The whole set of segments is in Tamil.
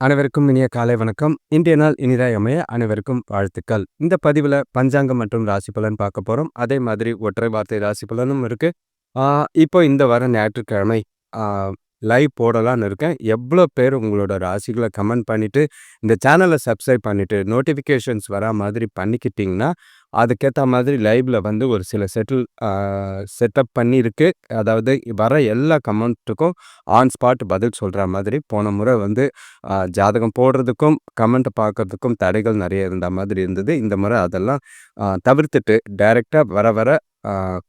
அனைவருக்கும் இனிய காலை வணக்கம். இன்றைய நாள் இனிதாய் அமைய அனைவருக்கும் வாழ்த்துக்கள். இந்த பதிவில் பஞ்சாங்கம் மற்றும் ராசி பலன் பார்க்க போகிறோம் அதே மாதிரி ஒற்றை வார்த்தை ராசி பலனும் இருக்கு. இப்போ இந்த வர ஞாயிற்றுக்கிழமை லைவ் போடலான்னு இருக்கேன். எவ்வளோ பேர் உங்களோட ராசிகளை கமெண்ட் பண்ணிவிட்டு இந்த சேனலை சப்ஸ்கிரைப் பண்ணிவிட்டு நோட்டிஃபிகேஷன்ஸ் வரா மாதிரி பண்ணிக்கிட்டிங்கன்னா அதுக்கேற்ற மாதிரி லைவில் வந்து ஒரு சில செட்டில் செட்டப் பண்ணியிருக்கு. அதாவது வர எல்லா கமெண்ட்டுக்கும் ஆன் ஸ்பாட் பதில் சொல்கிற மாதிரி போன முறை வந்து ஜாதகம் போடுறதுக்கும் கமெண்ட் பார்க்கறதுக்கும் தடைகள் நிறைய இருந்த மாதிரி இருந்தது. இந்த முறை அதெல்லாம் தவிர்த்துட்டு டைரெக்டாக வர வர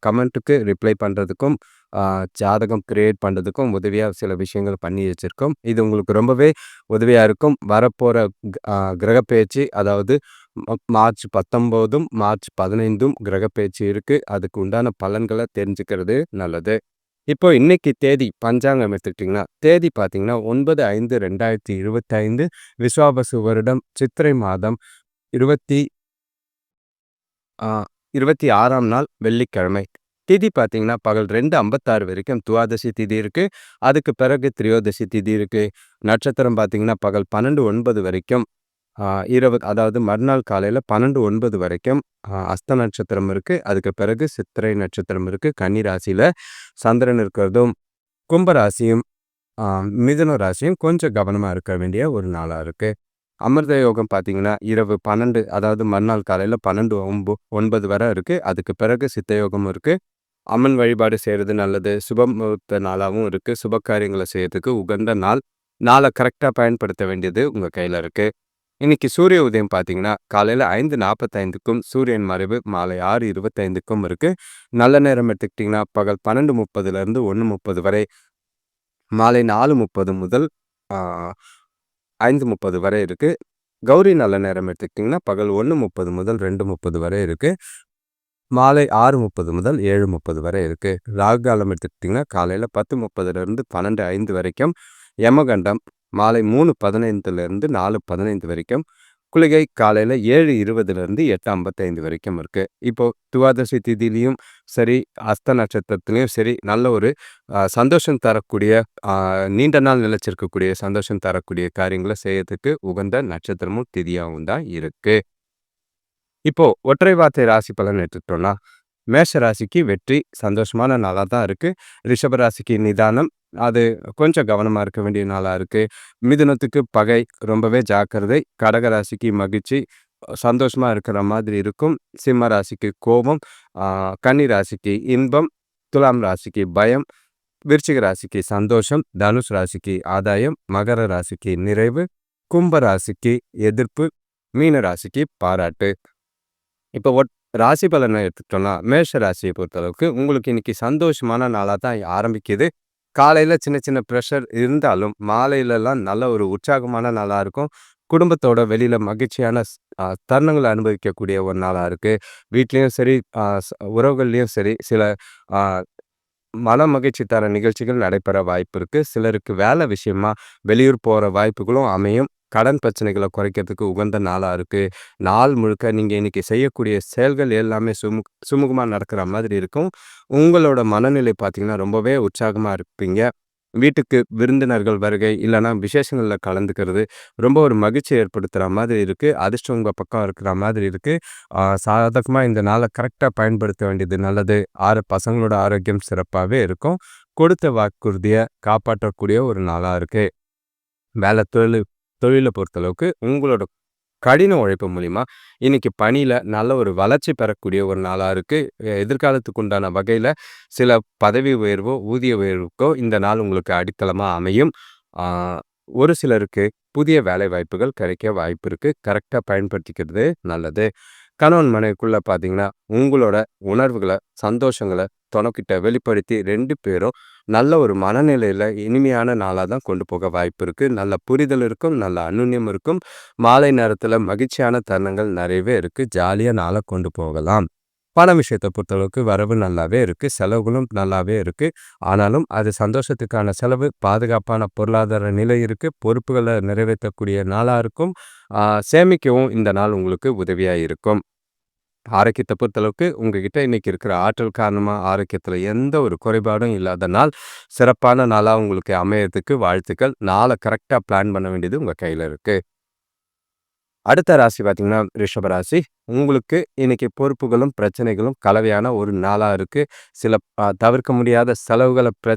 கமெண்ட்டுக்கு ரிப்ளை பண்ணுறதுக்கும் ஜாதகம் க்ரியேட் பண்ணுறதுக்கும் உதவியாக சில விஷயங்கள் பண்ணி வச்சுருக்கோம். இது உங்களுக்கு ரொம்பவே உதவியாக இருக்கும். வரப்போகிற கிரக பேச்சு அதாவது மார்ச் பத்தொம்போதும் மார்ச் பதினைந்தும் கிரகப்பேச்சு இருக்குது அதுக்கு உண்டான பலன்களை தெரிஞ்சுக்கிறது நல்லது. இப்போ இன்னைக்கு தேதி பஞ்சாங்கம் எடுத்துக்கிட்டிங்கன்னா தேதி பார்த்தீங்கன்னா ஒன்பது ஐந்து ரெண்டாயிரத்தி இருபத்தைந்து விஸ்வாபசு வருடம் சித்திரை மாதம் இருபத்தி ஆ, இருபத்தி ஆறாம் நாள் வெள்ளிக்கிழமை. திதி பார்த்தீங்கன்னா பகல் ரெண்டு ஐம்பத்தாறு வரைக்கும் துவாதசி திதி இருக்குது அதுக்கு பிறகு திரியோதசி திதி இருக்குது நட்சத்திரம் பார்த்தீங்கன்னா பகல் பன்னெண்டு ஒன்பது வரைக்கும் இரவு அதாவது மறுநாள் காலையில் பன்னெண்டு ஒன்பது வரைக்கும் அஸ்த நட்சத்திரம் இருக்குது அதுக்கு பிறகு சித்திரை நட்சத்திரம் இருக்குது கன்னி ராசியில் சந்திரன் இருக்கிறதும் கும்பராசியும் மிதுன ராசியும் கொஞ்சம் கவனமாக இருக்க வேண்டிய ஒரு நாளாக இருக்குது அமிர்த யோகம் பார்த்தீங்கன்னா இரவு பன்னெண்டு அதாவது மறுநாள் காலையில் பன்னெண்டு ஒம்பு ஒன்பது வரை இருக்குது அதுக்கு பிறகு சித்த யோகம் இருக்குது அம்மன் வழிபாடு செய்கிறது நல்லது. சுபமுகூர்த்த நாளாகவும் இருக்குது சுப காரியங்களை செய்கிறதுக்கு உகந்த நாள். நாளை கரெக்டாக பயன்படுத்த வேண்டியது உங்கள் கையில் இருக்குது இன்னைக்கு சூரிய உதயம் பார்த்தீங்கன்னா காலையில் ஐந்து நாற்பத்தைந்துக்கும் சூரியன் மறைவு மாலை ஆறு இருபத்தைந்துக்கும் இருக்குது நல்ல நேரம் எடுத்துக்கிட்டிங்கன்னா பகல் பன்னெண்டு முப்பதுலேருந்து ஒன்று முப்பது வரை மாலை நாலு முப்பது முதல் ஐந்து முப்பது வரை இருக்குது கௌரி நல்ல நேரம் எடுத்துக்கிட்டிங்கன்னா பகல் ஒன்று முப்பது முதல் ரெண்டு முப்பது வரை இருக்குது மாலை ஆறு முப்பது முதல் ஏழு முப்பது வரை இருக்குது ராகு காலம் எடுத்துக்கிட்டிங்கன்னா காலையில் பத்து முப்பதுலேருந்து பன்னெண்டு ஐந்து வரைக்கும் யமகண்டம் மாலை மூணு பதினைந்துலேருந்து நாலு பதினைந்து வரைக்கும் குளிகை காலையில் ஏழு இருபதுலேருந்து எட்டு ஐம்பத்தைந்து வரைக்கும் இருக்குது இப்போது துவாதசி திதியிலையும் சரி அஸ்த நட்சத்திரத்துலேயும் சரி நல்ல ஒரு சந்தோஷம் தரக்கூடிய நீண்ட நாள் நிலைச்சிருக்கக்கூடிய சந்தோஷம் தரக்கூடிய காரியங்களை செய்யறதுக்கு உகந்த நட்சத்திரமும் திதியாகவும் தான் இருக்குது இப்போது ஒற்றை வார்த்தை ராசி பலன் எடுத்துட்டோம்னா மேஷ ராசிக்கு வெற்றி சந்தோஷமான நாளாக தான் இருக்குது ரிஷப ராசிக்கு நிதானம் அது கொஞ்சம் கவனமாக இருக்க வேண்டிய நாளாக இருக்குது மிதுனத்துக்கு பகை ரொம்பவே ஜாக்கிரதை. கடக ராசிக்கு மகிழ்ச்சி. சந்தோஷமாக இருக்கிற மாதிரி இருக்கும். சிம்ம ராசிக்கு கோபம். கன்னி ராசிக்கு இன்பம். துலாம் ராசிக்கு பயம். விருச்சிக ராசிக்கு சந்தோஷம். தனுஷ் ராசிக்கு ஆதாயம். மகர ராசிக்கு நிறைவு. கும்ப ராசிக்கு எதிர்ப்பு. மீன ராசிக்கு பாராட்டு. இப்போ ஒட் ராசி பலனை எடுத்துக்கிட்டோம்னா மேஷ ராசியை பொறுத்தளவுக்கு உங்களுக்கு இன்னைக்கு சந்தோஷமான நாளாக தான் ஆரம்பிக்குது. காலையில் சின்ன சின்ன ப்ரெஷர் இருந்தாலும் மாலையிலலாம் நல்ல ஒரு உற்சாகமான நாளாக இருக்கும். குடும்பத்தோட வெளியில் மகிழ்ச்சியான தருணங்களை அனுபவிக்கக்கூடிய ஒரு நாளாக இருக்குது வீட்லேயும் சரி உறவுகள்லேயும் சரி சில மன மகிழ்ச்சி தர நிகழ்ச்சிகள் நடைபெற வாய்ப்பு இருக்குது சிலருக்கு வேலை விஷயமா வெளியூர் போகிற வாய்ப்புகளும் அமையும். கடன் பிரச்சனைகளை குறைக்கிறதுக்கு உகந்த நாளாக இருக்குது நாள் முழுக்க நீங்கள் இன்றைக்கி செய்யக்கூடிய செயல்கள் எல்லாமே சுமு சுமூகமாக நடக்கிற மாதிரி இருக்கும். உங்களோட மனநிலை பார்த்தீங்கன்னா ரொம்பவே உற்சாகமாக இருப்பீங்க. வீட்டுக்கு விருந்தினர்கள் வருகை இல்லைன்னா விசேஷங்களில் கலந்துக்கிறது ரொம்ப ஒரு மகிழ்ச்சி ஏற்படுத்துகிற மாதிரி இருக்குது அதிர்ஷ்டம் உங்கள் பக்கம் இருக்கிற மாதிரி இருக்குது சாதகமாக இந்த நாளை கரெக்டாக பயன்படுத்த வேண்டியது நல்லது. ஆறு பசங்களோட ஆரோக்கியம் சிறப்பாகவே இருக்கும். கொடுத்த வாக்குறுதியை காப்பாற்றக்கூடிய ஒரு நாளாக இருக்குது வேலை தொழில் தொழிலை பொறுத்தளவுக்கு உங்களோட கடின உழைப்பு மூலிமா இன்னைக்கு பணியில் நல்ல ஒரு வளர்ச்சி பெறக்கூடிய ஒரு நாளாக இருக்குது எதிர்காலத்துக்கு உண்டான வகையில் சில பதவி உயர்வோ ஊதிய உயர்வுக்கோ இந்த நாள் உங்களுக்கு அடித்தளமாக அமையும். ஒரு சிலருக்கு புதிய வேலை வாய்ப்புகள் கிடைக்க வாய்ப்பு இருக்குது கரெக்டாக பயன்படுத்திக்கிறது நல்லது. கணவன் மனைவிக்குள்ளே பார்த்தீங்கன்னா உங்களோட உணர்வுகளை சந்தோஷங்களை துணைக்கிட்ட வெளிப்படுத்தி ரெண்டு பேரும் நல்ல ஒரு மனநிலையில் இனிமையான நாளாக தான் கொண்டு போக வாய்ப்பு இருக்குது நல்ல புரிதல் இருக்கும் நல்ல அனுன்யம் இருக்கும். மாலை நேரத்தில் மகிழ்ச்சியான தருணங்கள் நிறையவே இருக்குது ஜாலியாக நாளை கொண்டு போகலாம். பண விஷயத்தை பொறுத்தளவுக்கு வரவு நல்லாவே இருக்குது செலவுகளும் நல்லாவே இருக்குது ஆனாலும் அது சந்தோஷத்துக்கான செலவு பாதுகாப்பான பொருளாதார நிலை இருக்குது பொறுப்புகளை நிறைவேற்றக்கூடிய நாளாக இருக்கும். சேமிக்கவும் இந்த நாள் உங்களுக்கு உதவியாக இருக்கும். ஆரோக்கியத்தை பொறுத்தளவுக்கு உங்ககிட்ட இன்னைக்கு இருக்கிற ஆற்றல் காரணமாக ஆரோக்கியத்தில் எந்த ஒரு குறைபாடும் இல்லாத நாள் சிறப்பான நாளாக உங்களுக்கு அமையறதுக்கு வாழ்த்துக்கள். நாளை கரெக்டாக பிளான் பண்ண வேண்டியது உங்கள் கையில் இருக்குது அடுத்த ராசி பார்த்தீங்கன்னா, ரிஷப ராசி. உங்களுக்கு இன்னைக்கு பொறுப்புகளும், பிரச்சனைகளும் கலவையான ஒரு நாளாக இருக்குது சில தவிர்க்க முடியாத செலவுகளை பிர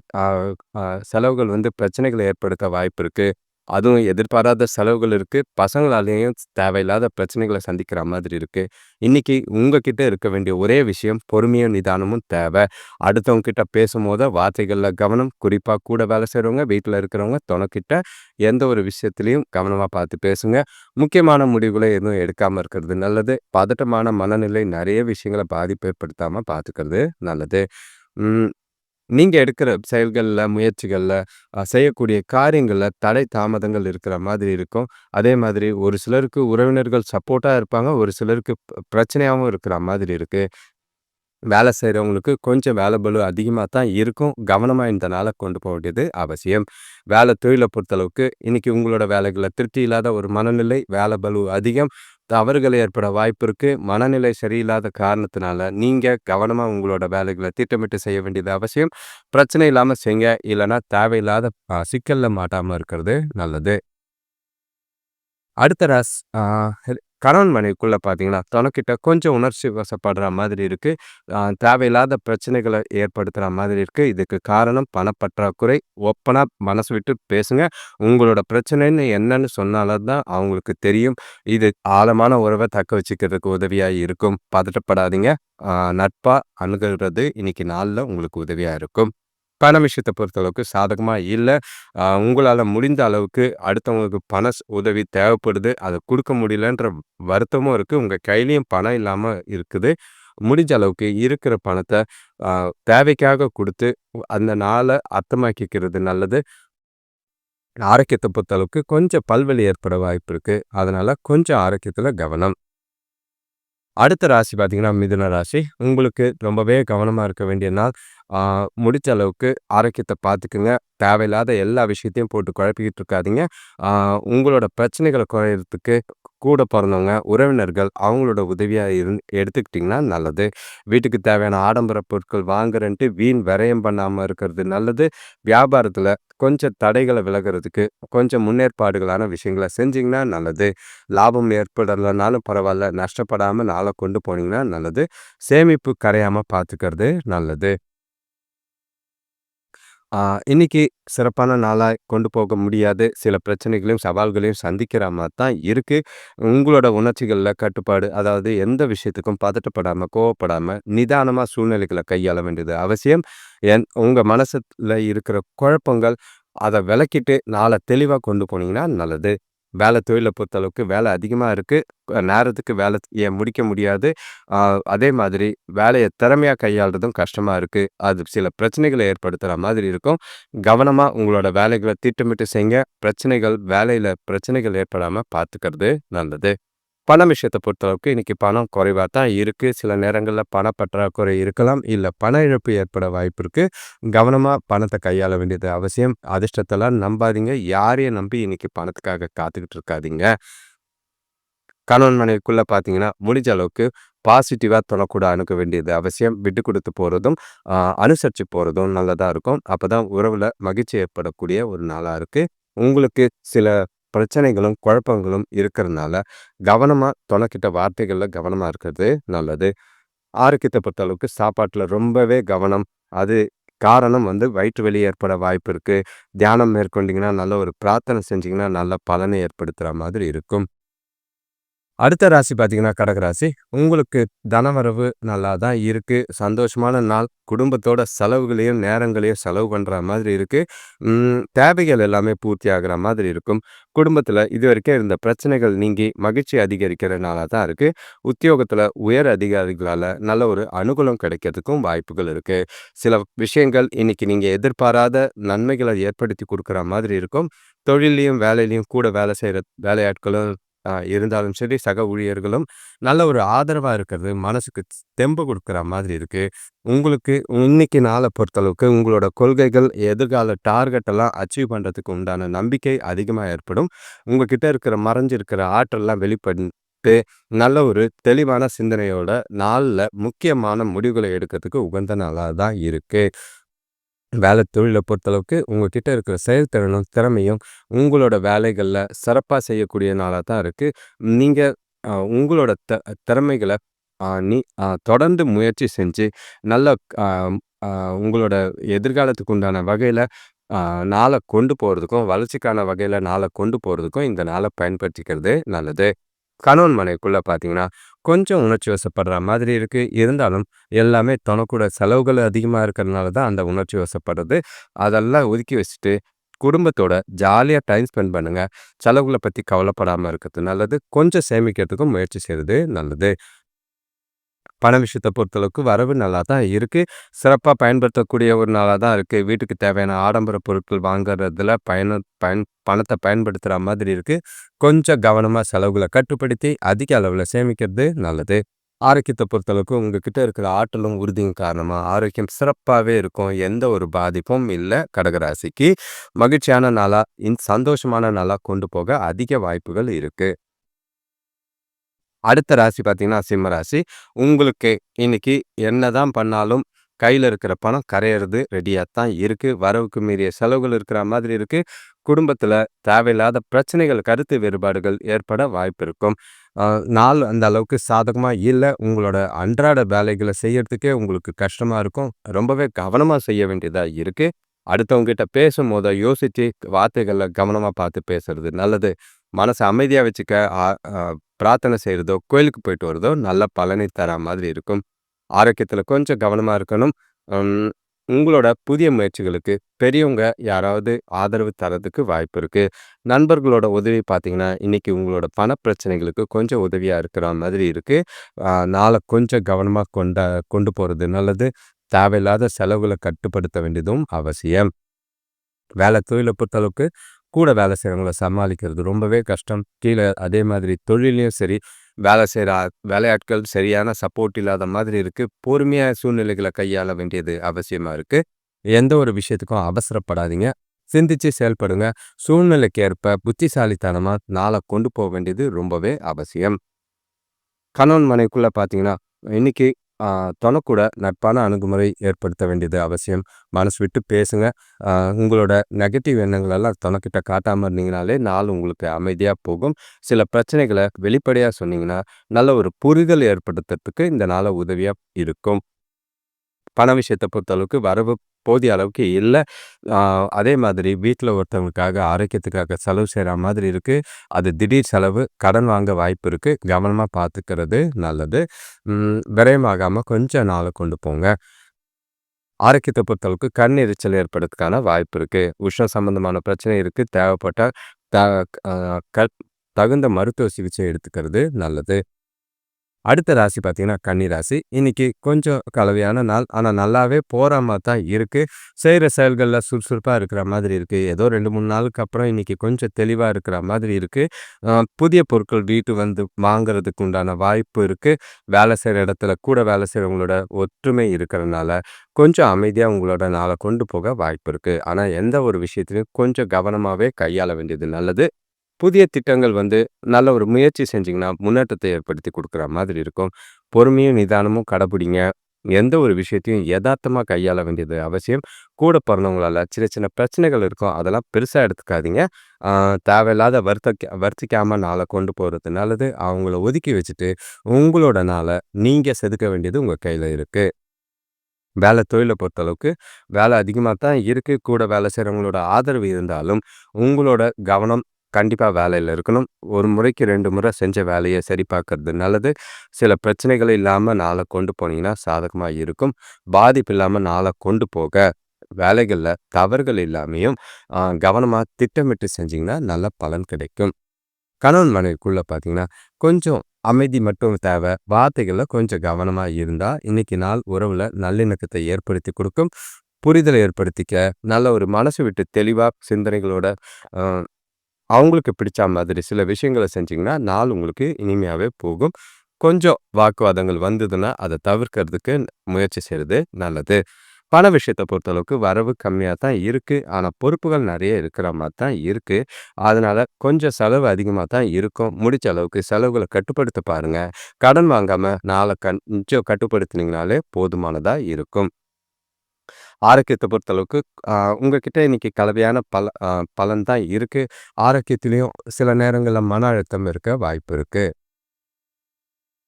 செலவுகள் வந்து பிரச்சனைகளை ஏற்படுத்த வாய்ப்பு இருக்குது அதுவும் எதிர்பாராத செலவுகள் இருக்குது பசங்களாலேயும் தேவையில்லாத பிரச்சனைகளை சந்திக்கிற மாதிரி இருக்குது இன்றைக்கி உங்ககிட்ட இருக்க வேண்டிய ஒரே விஷயம் பொறுமையும், நிதானமும் தேவை. அடுத்தவங்க கிட்ட பேசும்போது வார்த்தைகளில் கவனம். குறிப்பாக கூட வேலை செய்கிறவங்க வீட்டில் இருக்கிறவங்க, தொணைக்கிட்ட எந்த ஒரு விஷயத்துலையும் கவனமாக பார்த்து பேசுங்க. முக்கியமான முடிவுகளை எதுவும் எடுக்காமல் இருக்கிறது நல்லது. பதட்டமான மனநிலை நிறைய விஷயங்கள பாதிப்பு ஏற்படுத்தாமல் பார்த்துக்கிறது நல்லது. நீங்கள் எடுக்கிற செயல்களில் முயற்சிகளில் செய்யக்கூடிய காரியங்களில் தடை, தாமதங்கள் இருக்கிற மாதிரி இருக்கும். அதே மாதிரி ஒரு சிலருக்கு உறவினர்கள் சப்போர்ட்டாக இருப்பாங்க. ஒரு சிலருக்கு பிரச்சனையாகவும் இருக்கிற மாதிரி இருக்குது வேலை செய்கிறவங்களுக்கு கொஞ்சம் வேலை பலு அதிகமாக தான் இருக்கும். கவனமாக இந்த நாளை கொண்டு போக வேண்டியது அவசியம். வேலை தொழிலை பொறுத்தளவுக்கு இன்றைக்கி உங்களோட வேலைகளை திருப்தி இல்லாத ஒரு மனநிலை, வேலை பலு அதிகம். தவறுகள் ஏற்பட வாய்ப்பு இருக்குது மனநிலை சரியில்லாத காரணத்தினால நீங்கள் கவனமாக உங்களோட வேலைகளை திட்டமிட்டு செய்ய வேண்டியது அவசியம். பிரச்சனை இல்லாமல் செய்யுங்க இல்லைனா தேவையில்லாத சிக்கலில் மாட்டாமல் இருக்கிறது நல்லது. அடுத்த ராஸ் கணவன் மனைவிக்குள்ளே பார்த்தீங்கன்னா, தனக்கிட்ட கொஞ்சம் உணர்ச்சி வசப்படுற மாதிரி இருக்குது தேவையில்லாத பிரச்சனைகளை ஏற்படுத்துகிற மாதிரி இருக்குது இதுக்கு காரணம் பணப்பற்றாக்குறை. ஒப்பனாக மனசு விட்டு பேசுங்க. உங்களோட பிரச்சனைன்னு என்னன்னு சொன்னாலும் தான் அவங்களுக்கு தெரியும். இது ஆழமான உறவை தக்க வச்சுக்கிறதுக்கு உதவியாக இருக்கும். பதட்டப்படாதீங்க. நட்பாக அணுகிறது இன்னைக்கு நாளில் உங்களுக்கு உதவியாக இருக்கும். பண விஷயத்தை பொறுத்தளவுக்கு சாதகமாக இல்லை உங்களால் முடிந்த அளவுக்கு அடுத்தவங்களுக்கு பண உதவி தேவைப்படுது. அதை கொடுக்க முடியலன்ற வருத்தமும் இருக்குது உங்கள் கையிலையும் பணம் இல்லாமல் இருக்குது. முடிஞ்ச அளவுக்கு இருக்கிற பணத்தை தேவைக்காக கொடுத்து அந்த நாளை அர்த்தமாக்கிக்கிறது நல்லது. ஆரோக்கியத்தை பொறுத்தளவுக்கு கொஞ்சம் பல்வெளி ஏற்பட வாய்ப்பு இருக்குது அதனால் கொஞ்சம் ஆரோக்கியத்தில் கவனம். அடுத்த ராசி பார்த்தீங்கன்னா, மிதுன ராசி. உங்களுக்கு ரொம்பவே கவனமாக இருக்க வேண்டிய நாள். முடிச்ச அளவுக்கு ஆரோக்கியத்தை பார்த்துக்குங்க. தேவையில்லாத எல்லா விஷயத்தையும் போட்டு குழப்பிக்கிட்டு இருக்காதிங்க உங்களோட பிரச்சனைகளை குறையிறதுக்கு கூட பிறந்தவங்க உறவினர்கள் அவங்களோட உதவியாக இருந் எடுத்துக்கிட்டிங்கன்னா நல்லது. வீட்டுக்கு தேவையான ஆடம்பர பொருட்கள் வாங்குறேன்ட்டு வீண் விரயம் பண்ணாமல் இருக்கிறது நல்லது. வியாபாரத்தில் கொஞ்சம் தடைகளை விலகுறதுக்கு கொஞ்சம் முன்னேற்பாடுகளான விஷயங்கள செஞ்சிங்கன்னா நல்லது. லாபம் ஏற்படலைனாலும் பரவாயில்ல நஷ்டப்படாமல் நாளை கொண்டு போனீங்கன்னா நல்லது. சேமிப்பு கரையாமல் பார்த்துக்கிறது நல்லது. இன்னைக்கு சிறப்பான நாளாக கொண்டு போக முடியாது. சில பிரச்சனைகளையும், சவால்களையும் சந்திக்கிற மாதிரி தான் இருக்குது உங்களோட உணர்ச்சிகளில் கட்டுப்பாடு, அதாவது எந்த விஷயத்துக்கும் பதட்டப்படாமல் கோவப்படாமல் நிதானமாக சூழ்நிலைகளை கையாள வேண்டியது அவசியம். என் உங்கள் மனசில் இருக்கிற குழப்பங்கள், அதை விலக்கிட்டு நாளை தெளிவாக கொண்டு போனீங்கன்னா நல்லது. வேலை தொழிலை பொறுத்தளவுக்கு வேலை அதிகமாக இருக்குது நேரத்துக்கு வேலை முடிக்க முடியாது. அதே மாதிரி வேலையை திறமையாக கையாளுறதும் கஷ்டமாக இருக்குது அது சில பிரச்சனைகளை ஏற்படுத்துகிற மாதிரி இருக்கும். கவனமாக உங்களோட வேலைகளை திட்டமிட்டு செய்ங்க. பிரச்சனைகள் வேலையில் பிரச்சனைகள் ஏற்படாமல் பார்த்துக்கிறது நல்லது. பணம் விஷயத்தை பொறுத்தளவுக்கு இன்னைக்கு பணம் குறைவாக தான் இருக்குது சில நேரங்களில் பண பற்றாக்குறை இருக்கலாம். இல்லை பண இழப்பு ஏற்பட வாய்ப்பு இருக்குது கவனமாக பணத்தை கையாள வேண்டியது அவசியம். அதிர்ஷ்டத்தெல்லாம் நம்பாதீங்க. யாரையும் நம்பி இன்னைக்கு பணத்துக்காக காத்துக்கிட்டு இருக்காதீங்க. கணவன் மனைவிக்குள்ளே பார்த்தீங்கன்னா, முடிஞ்ச அளவுக்கு பாசிட்டிவாக தொடக்கூட கூட அணுக வேண்டியது அவசியம். விட்டு கொடுத்து போகிறதும் அனுசரித்து போகிறதும் நல்லதாக இருக்கும் அப்போ தான் உறவில் மகிழ்ச்சி ஏற்படக்கூடிய ஒரு நாளாக இருக்குது உங்களுக்கு சில பிரச்சனைகளும், குழப்பங்களும் இருக்கிறனால, கவனமாக தொலைக்கிட்ட வார்த்தைகளில் கவனமாக இருக்கிறது நல்லது. ஆரோக்கியத்தை பொறுத்தளவுக்கு சாப்பாட்டில் ரொம்பவே கவனம். அது காரணம் வந்து வயிற்று வலி ஏற்பட வாய்ப்பு இருக்குது தியானம் மேற்கொண்டிங்கன்னா நல்ல ஒரு பிரார்த்தனை செஞ்சிங்கன்னா நல்ல பலனை ஏற்படுத்துகிற மாதிரி இருக்கும். அடுத்த ராசி பார்த்தீங்கன்னா, கடகராசி. உங்களுக்கு தனவரவு நல்லா தான் இருக்குது சந்தோஷமான நாள். குடும்பத்தோட செலவுகளையும், நேரங்களையும் செலவு பண்ணுற மாதிரி இருக்குது தேவைகள் எல்லாமே பூர்த்தி ஆகுற மாதிரி இருக்கும். குடும்பத்தில இதுவரைக்கும் இருந்த பிரச்சனைகள் நீங்கி மகிழ்ச்சி அதிகரிக்கிற நாளாக தான் இருக்குது உத்தியோகத்தில் உயர் அதிகாரிகளால் நல்ல ஒரு அனுகூலம் கிடைக்கிறதுக்கும் வாய்ப்புகள் இருக்குது சில விஷயங்கள் இன்னைக்கு நீங்கள் எதிர்பாராத நன்மைகளை ஏற்படுத்தி கொடுக்குற மாதிரி இருக்கும். தொழிலையும் வேலையிலையும் கூட வேலை செய்கிற வேலையாட்களும் இருந்தாலும் சரி, சக ஊழியர்களும் நல்ல ஒரு ஆதரவாக இருக்கிறது மனசுக்கு தெம்பு கொடுக்குற மாதிரி இருக்குது உங்களுக்கு இன்னைக்கு நாளை பொறுத்தளவுக்கு உங்களோட கொள்கைகள், எதிர்கால டார்கெட்டெல்லாம் அச்சீவ் பண்ணுறதுக்கு உண்டான நம்பிக்கை அதிகமாக ஏற்படும். உங்ககிட்ட இருக்கிற மறைஞ்சிருக்கிற ஆற்றல்லாம் வெளிப்படும் நல்ல ஒரு தெளிவான சிந்தனையோட நாளில் முக்கியமான முடிவுகளை எடுக்கிறதுக்கு உகந்த நாளாக தான் இருக்குது வேலை தொழிலை பொறுத்தளவுக்கு உங்கள்கிட்ட இருக்கிற செயல்திறனும் திறமையும் உங்களோட வேலைகளில் சிறப்பாக செய்யக்கூடிய நாளாக தான் இருக்குது நீங்கள் உங்களோட த திறமைகளை நீ தொடர்ந்து முயற்சி செஞ்சு நல்ல உங்களோட எதிர்காலத்துக்கு உண்டான வகையில் நாளை கொண்டு போகிறதுக்கும் வளர்ச்சிக்கான வகையில் நாளை கொண்டு போகிறதுக்கும் இந்த நாளை பயன்படுத்திக்கிறது நல்லது. கணவன் மனைக்குள்ளே பார்த்தீங்கன்னா கொஞ்சம் உணர்ச்சி வசப்படுற மாதிரி இருக்குது இருந்தாலும் எல்லாமே தனக்கூட செலவுகள் அதிகமாக இருக்கிறதுனால தான் அந்த உணர்ச்சி வசப்படுறது. அதெல்லாம் ஒதுக்கி வச்சுட்டு குடும்பத்தோட ஜாலியாக டைம் ஸ்பெண்ட் பண்ணுங்கள் செலவுகளை பற்றி கவலைப்படாமல் இருக்கிறது நல்லது. கொஞ்சம் சேமிக்கிறதுக்கும் முயற்சி செய்கிறது நல்லது. பண விஷயத்தை பொறுத்தளவுக்கு வரவு நல்லா தான் இருக்குது சிறப்பாக பயன்படுத்தக்கூடிய ஒரு நாளாக தான் இருக்குது வீட்டுக்கு தேவையான ஆடம்பர பொருட்கள் வாங்குறதுல பயண பயன் பணத்தை பயன்படுத்துகிற மாதிரி இருக்குது கொஞ்சம் கவனமாக செலவுகளை கட்டுப்படுத்தி அதிக அளவில் சேமிக்கிறது நல்லது. ஆரோக்கியத்தை பொறுத்தளவுக்கு உங்ககிட்ட இருக்கிற ஆற்றலும் உறுதியும் காரணமாக ஆரோக்கியம் சிறப்பாகவே இருக்கும். எந்த ஒரு பாதிப்பும் இல்லை கடகராசிக்கு. மகிழ்ச்சியான நாளாக இன் சந்தோஷமான நாளாக கொண்டு போக அதிக வாய்ப்புகள் இருக்குது அடுத்த ராசி பார்த்தீங்கன்னா சிம்ம ராசி. உங்களுக்கு இன்னைக்கு என்னதான் பண்ணாலும் கையில் இருக்கிற பணம் கரையிறது ரெடியாக தான் இருக்குது வரவுக்கு மீறிய செலவுகள் இருக்கிற மாதிரி இருக்குது குடும்பத்தில் தேவையில்லாத பிரச்சனைகள் கருத்து வேறுபாடுகள் ஏற்பட வாய்ப்பு இருக்கும் நாள் அந்த அளவுக்கு சாதகமாக இல்லை. உங்களோட அன்றாட வேலைகளை செய்யறதுக்கே உங்களுக்கு கஷ்டமாக இருக்கும். ரொம்பவே கவனமாக செய்ய வேண்டியதாக இருக்குது அடுத்தவங்ககிட்ட பேசும்போது யோசித்து வார்த்தைகளில் கவனமாக பார்த்து பேசுறது நல்லது. மனசை அமைதியாக வச்சுக்க பிரார்த்தனை செய்கிறதோ கோயிலுக்கு போயிட்டு வரதோ நல்ல பலனை தர மாதிரி இருக்கும். ஆரோக்கியத்தில் கொஞ்சம் கவனமாக இருக்கணும். உங்களோட புதிய முயற்சிகளுக்கு பெரியவங்க யாராவது ஆதரவு தரதுக்கு வாய்ப்பு இருக்குது நண்பர்களோட உதவி பார்த்தீங்கன்னா இன்றைக்கி உங்களோட பண பிரச்சனைகளுக்கு கொஞ்சம் உதவியாக இருக்கிற மாதிரி இருக்குது நாளை கொஞ்சம் கவனமாக கொண்ட கொண்டு போகிறது நல்லது. தேவையில்லாத செலவுகளை கட்டுப்படுத்த வேண்டியதும் அவசியம். வேலை தொழிலை பொறுத்தளவுக்கு கூட வேலை செய்கிறவங்கள சமாளிக்கிறது ரொம்பவே கஷ்டம். கீழே அதே மாதிரி தொழிலையும் சரி வேலை செய்கிற வேலையாட்கள் சரியான சப்போர்ட் இல்லாத மாதிரி இருக்குது பொறுமையாக சூழ்நிலைகளை கையாள வேண்டியது அவசியமாக இருக்குது எந்த ஒரு விஷயத்துக்கும் அவசரப்படாதீங்க. சிந்திச்சு செயல்படுங்க. சூழ்நிலைக்கு ஏற்ப புத்திசாலித்தனமாக நாளை கொண்டு போக வேண்டியது ரொம்பவே அவசியம். கணவன் மனைக்குள்ளே பார்த்தீங்கன்னா இன்றைக்கி தொணக்கூட நட்பான அணுகுமுறை ஏற்படுத்த வேண்டியது அவசியம். மனசு விட்டு பேசுங்க. உங்களோட நெகட்டிவ் எண்ணங்களெல்லாம் தொணக்கிட்ட காட்டாமல் இருந்தீங்கனாலே நாள் உங்களுக்கு அமைதியாக போகும். சில பிரச்சனைகளை வெளிப்படையாக சொன்னீங்கன்னா நல்ல ஒரு புரிதல் ஏற்படுத்துறதுக்கு இந்த நாளை உதவியாக இருக்கும். பண விஷயத்தை பொறுத்தளவுக்கு வரவு போதிய அளவுக்கு இல்லை. அதே மாதிரி வீட்டில் ஒருத்தவங்களுக்காக ஆரோக்கியத்துக்காக செலவு செய்கிற மாதிரி இருக்குது அது திடீர் செலவு கடன் வாங்க வாய்ப்பு இருக்குது கவனமாக பார்த்துக்கிறது நல்லது. விரயமாகாமல் கொஞ்சம் நாளை கொண்டு போங்க. ஆரோக்கியத்தை பொறுத்தளவுக்கு கண் எரிச்சல் ஏற்படுறதுக்கான வாய்ப்பு இருக்குது உஷ்ணம் சம்பந்தமான பிரச்சனை இருக்குது தேவைப்பட்டால் த தகுந்த மருத்துவ சிகிச்சை எடுத்துக்கிறது நல்லது. அடுத்த ராசி பார்த்தீங்கன்னா கன்னி ராசி. இன்னைக்கு கொஞ்சம் கலவையான நாள். ஆனால் நல்லாவே போகிற மாதிரி தான் இருக்குது செய்கிற செயல்களில் சுறுசுறுப்பாக இருக்கிற மாதிரி இருக்குது ஏதோ ரெண்டு மூணு நாளுக்கு அப்புறம் இன்னைக்கு கொஞ்சம் தெளிவாக இருக்கிற மாதிரி இருக்குது புதிய பொருட்கள் வீட்டு வந்து வாங்குறதுக்கு உண்டான வாய்ப்பு இருக்குது வேலை செய்கிற இடத்துல கூட வேலை செய்கிறவங்களோட ஒற்றுமை இருக்கிறனால கொஞ்சம் அமைதியாக உங்களோட நாளை கொண்டு போக வாய்ப்பு இருக்குது ஆனால் எந்த ஒரு விஷயத்திலையும் கொஞ்சம் கவனமாகவே கையாள வேண்டியது நல்லது. புதிய திட்டங்கள் வந்து நல்ல ஒரு முயற்சி செஞ்சிங்கன்னா முன்னேற்றத்தை ஏற்படுத்தி கொடுக்குற மாதிரி இருக்கும். பொறுமையும் நிதானமும் கடைப்பிடிங்க எந்த ஒரு விஷயத்தையும் யதார்த்தமாக கையாள வேண்டியது அவசியம். கூட பிறந்தவங்களால சின்ன சின்ன பிரச்சனைகள் இருக்கும். அதெல்லாம் பெருசாக எடுத்துக்காதீங்க. தேவையில்லாத வருத்த வருத்திக்காமல் நாளை கொண்டு போகிறது நல்லது. அவங்கள ஒதுக்கி வச்சுட்டு உங்களோட நாளை நீங்கள் செதுக்க வேண்டியது உங்கள் கையில் இருக்குது வேலை தொழிலை பொறுத்தளவுக்கு வேலை அதிகமாக தான் இருக்குது கூட வேலை செய்கிறவங்களோட ஆதரவு இருந்தாலும் உங்களோட கவனம் கண்டிப்பாக வேலையில் இருக்கணும். ஒரு முறைக்கு ரெண்டு முறை செஞ்ச வேலையை சரி பார்க்கறது நல்லது. சில பிரச்சனைகள் இல்லாமல் நாளை கொண்டு போனீங்கன்னா சாதகமாக இருக்கும். பாதிப்பு இல்லாமல் நாளை கொண்டு போக வேலைகளில் தவறுகள் இல்லாமையும் கவனமாக திட்டமிட்டு செஞ்சிங்கன்னா நல்ல பலன் கிடைக்கும். கணவன் மனைவிக்குள்ளே பார்த்தீங்கன்னா கொஞ்சம் அமைதி மட்டும் தேவை. வார்த்தைகளில் கொஞ்சம் கவனமாக இருந்தால் இன்னைக்கு நாள் உறவில் நல்லிணக்கத்தை ஏற்படுத்தி கொடுக்கும். புரிதலை ஏற்படுத்திக்க நல்ல ஒரு மனசு விட்டு தெளிவாக சிந்தனைகளோட அவங்களுக்கு பிடிச்ச மாதிரி சில விஷயங்களை செஞ்சிங்கன்னா நாள் உங்களுக்கு இனிமையாகவே போகும். கொஞ்சம் வாக்குவாதங்கள் வந்ததுன்னா அதை தவிர்க்கிறதுக்கு முயற்சி செய்கிறது நல்லது. பண விஷயத்த பொறுத்தளவுக்கு வரவு கம்மியாக தான் இருக்குது ஆனால் பொறுப்புகள் நிறைய இருக்கிற மாதிரி தான் இருக்குது அதனால் கொஞ்சம் செலவு அதிகமாக தான் இருக்கும். முடிச்ச அளவுக்கு செலவுகளை கட்டுப்படுத்த பாருங்கள் கடன் வாங்காமல் நாளை கொஞ்சம் கட்டுப்படுத்தினீங்கனாலே போதுமானதாக இருக்கும். ஆரோக்கியத்தை பொறுத்தளவுக்கு உங்ககிட்ட இன்னைக்கு கலவையான பல பலன் தான் இருக்கு. ஆரோக்கியத்திலயும் சில நேரங்களில் மன அழுத்தம் இருக்க வாய்ப்பு இருக்கு.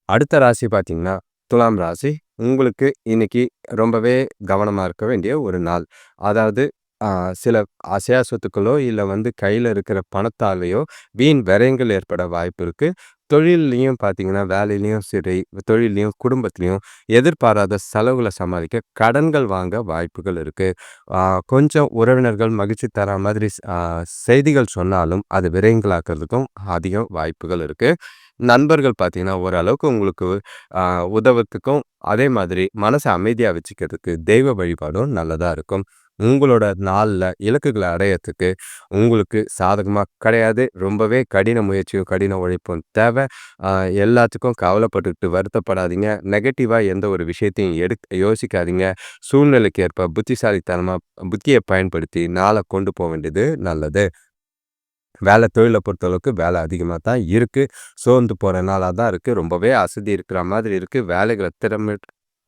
அடுத்த ராசி பார்த்தீங்கன்னா, துலாம் ராசி. உங்களுக்கு இன்னைக்கு ரொம்பவே கவனமா இருக்க வேண்டிய ஒரு நாள். அதாவது சில அசையா சொத்துக்களோ, இல்ல வந்து கையில இருக்கிற பணத்தாலயோ வீண் விரயங்கள் ஏற்பட வாய்ப்பு இருக்கு. தொழிலையும் பார்த்தீங்கன்னா, வேலையிலையும் சரி, தொழிலையும் குடும்பத்திலயும் எதிர்பாராத செலவுகளை சமாளிக்க கடன்கள் வாங்க வாய்ப்புகள் இருக்குது கொஞ்சம் உறவினர்கள் மகிழ்ச்சி தர மாதிரி செய்திகள் சொன்னாலும், அது விரயங்களாக்குறதுக்கும் அதிகம் வாய்ப்புகள் இருக்குது நண்பர்கள் பார்த்தீங்கன்னா, ஓரளவுக்கு உங்களுக்கு உதவுறதுக்கும் உதவத்துக்கும், அதே மாதிரி மனசை அமைதியாக வச்சுக்கிறதுக்கு தெய்வ வழிபாடும் நல்லதாக இருக்கும். உங்களோட நாளில் இலக்குகளை அடையறதுக்கு உங்களுக்கு சாதகமாக கிடையாது. ரொம்பவே கடின முயற்சியும், கடின உழைப்பும் தேவை எல்லாத்துக்கும் கவலைப்பட்டுக்கிட்டு வருத்தப்படாதீங்க. நெகட்டிவாக எந்த ஒரு விஷயத்தையும் எடுக் யோசிக்காதீங்க. சூழ்நிலைக்கு ஏற்ப புத்திசாலித்தனமாக புத்தியை பயன்படுத்தி நாளை கொண்டு போக வேண்டியது நல்லது. வேலை தொழிலை பொறுத்தளவுக்கு வேலை அதிகமாக தான் இருக்குது சோர்ந்து போகிற நாளாக தான் இருக்குது ரொம்பவே அசதி இருக்கிற மாதிரி இருக்குது வேலைகளை திறமை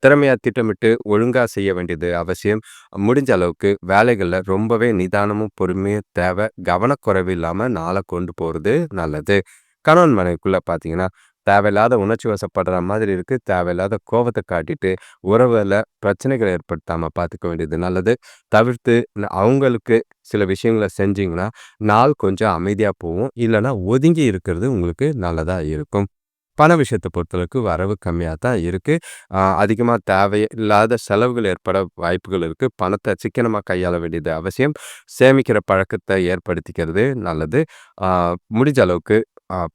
திறமையாக திட்டமிட்டு ஒழுங்காக செய்ய வேண்டியது அவசியம். முடிஞ்ச அளவுக்கு வேலைகளில் ரொம்பவே நிதானமும், பொறுமையும் தேவை கவனக்குறைவு இல்லாமல் நாளை கொண்டு போகிறது நல்லது. கணவன் மனைவிக்குள்ளே பார்த்தீங்கன்னா, தேவையில்லாத உணர்ச்சி வசப்படுற மாதிரி இருக்குது தேவையில்லாத கோபத்தை காட்டிட்டு, உறவில் பிரச்சனைகளை ஏற்படுத்தாமல் பார்த்துக்க வேண்டியது நல்லது. தவிர்த்து அவங்களுக்கு சில விஷயங்கள செஞ்சிங்கன்னா நாள் கொஞ்சம் அமைதியாக போகும். இல்லைன்னா ஒதுங்கி இருக்கிறது உங்களுக்கு நல்லதாக இருக்கும். பண விஷயத்தை பொறுத்தளவுக்கு வரவு கம்மியாக தான் இருக்குது அதிகமாக தேவையில்லாத செலவுகள் ஏற்பட வாய்ப்புகள் இருக்குது பணத்தை சிக்கனமாக கையாள வேண்டியது அவசியம். சேமிக்கிற பழக்கத்தை ஏற்படுத்திக்கிறது நல்லது. முடிஞ்ச அளவுக்கு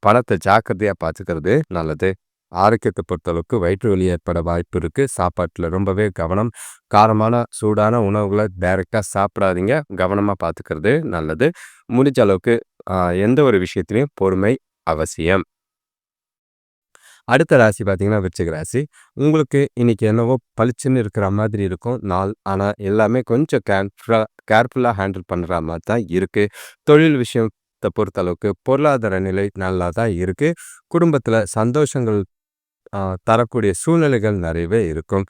பணத்தை ஜாக்கிரதையாக பார்த்துக்கிறது நல்லது. ஆரோக்கியத்தை பொறுத்தளவுக்கு வயிற்று வலி ஏற்பட வாய்ப்பு இருக்குது சாப்பாட்டில் ரொம்பவே கவனம். காரமான, சூடான உணவுகளை டைரெக்டாக சாப்பிடாதீங்க. கவனமாக பார்த்துக்கிறது நல்லது. முடிஞ்ச அளவுக்கு எந்த ஒரு விஷயத்துலையும் பொறுமை அவசியம். அடுத்த ராசி பார்த்தீங்கன்னா, விருச்சிக ராசி. உங்களுக்கு இன்றைக்கி என்னவோ பளிச்சுன்னு இருக்கிற மாதிரி இருக்கும் நாள். ஆனால் எல்லாமே கொஞ்சம் கேர்ஃபுல்லாக கேர்ஃபுல்லாக ஹேண்டில் பண்ணுற மாதிரி தான் இருக்குது தொழில் விஷயத்தை பொறுத்தளவுக்கு பொருளாதார நிலை நல்லா தான் இருக்குது குடும்பத்தில் சந்தோஷங்கள் தரக்கூடிய சூழ்நிலைகள் நிறையவே இருக்கும்.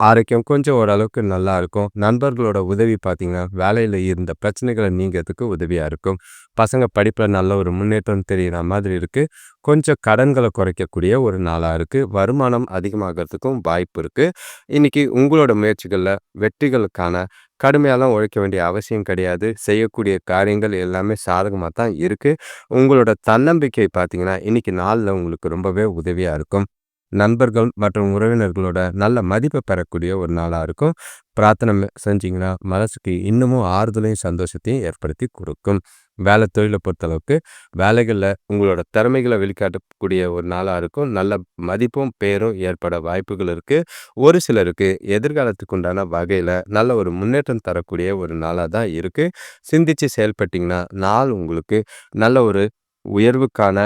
ஆரோக்கியம் கொஞ்சம் ஓரளவுக்கு நல்லா இருக்கும். நண்பர்களோட உதவி பார்த்தீங்கன்னா, வேலையில் இருந்த பிரச்சனைகளை நீங்கிறதுக்கு உதவியாக இருக்கும். பசங்க படிப்பில் நல்ல ஒரு முன்னேற்றம் தெரியிற மாதிரி இருக்குது கொஞ்சம் கடன்களை குறைக்கக்கூடிய ஒரு நாளாக இருக்குது வருமானம் அதிகமாகறதுக்கும் வாய்ப்பு இருக்குது இன்னைக்கு உங்களோட முயற்சிகளில் வெற்றிகளுக்கான கடுமையாலாம் உழைக்க வேண்டிய அவசியம் கிடையாது. செய்யக்கூடிய காரியங்கள் எல்லாமே சாதகமாக தான் இருக்குது உங்களோட தன்னம்பிக்கை பார்த்தீங்கன்னா, இன்னைக்கு நாளில் உங்களுக்கு ரொம்பவே உதவியாக இருக்கும். நண்பர்கள் மற்றும் உறவினர்களோட நல்ல மதிப்பை பெறக்கூடிய ஒரு நாளாக இருக்கும். பிரார்த்தனை செஞ்சிங்கன்னா மனசுக்கு இன்னமும் ஆறுதலையும், சந்தோஷத்தையும் ஏற்படுத்தி கொடுக்கும் வேலை தொழிலை பொறுத்தளவுக்கு, வேலைகளில் உங்களோட திறமைகளை வெளிக்காட்டக்கூடிய ஒரு நாளாக இருக்கும். நல்ல மதிப்பும், பேரும் ஏற்பட வாய்ப்புகள் இருக்குது ஒரு சிலருக்கு எதிர்காலத்துக்கு உண்டான வகையில் நல்ல ஒரு முன்னேற்றம் தரக்கூடிய ஒரு நாளாக தான் இருக்குது சிந்திச்சு செயல்பட்டிங்கன்னா நாள் உங்களுக்கு நல்ல ஒரு உயர்வுக்கான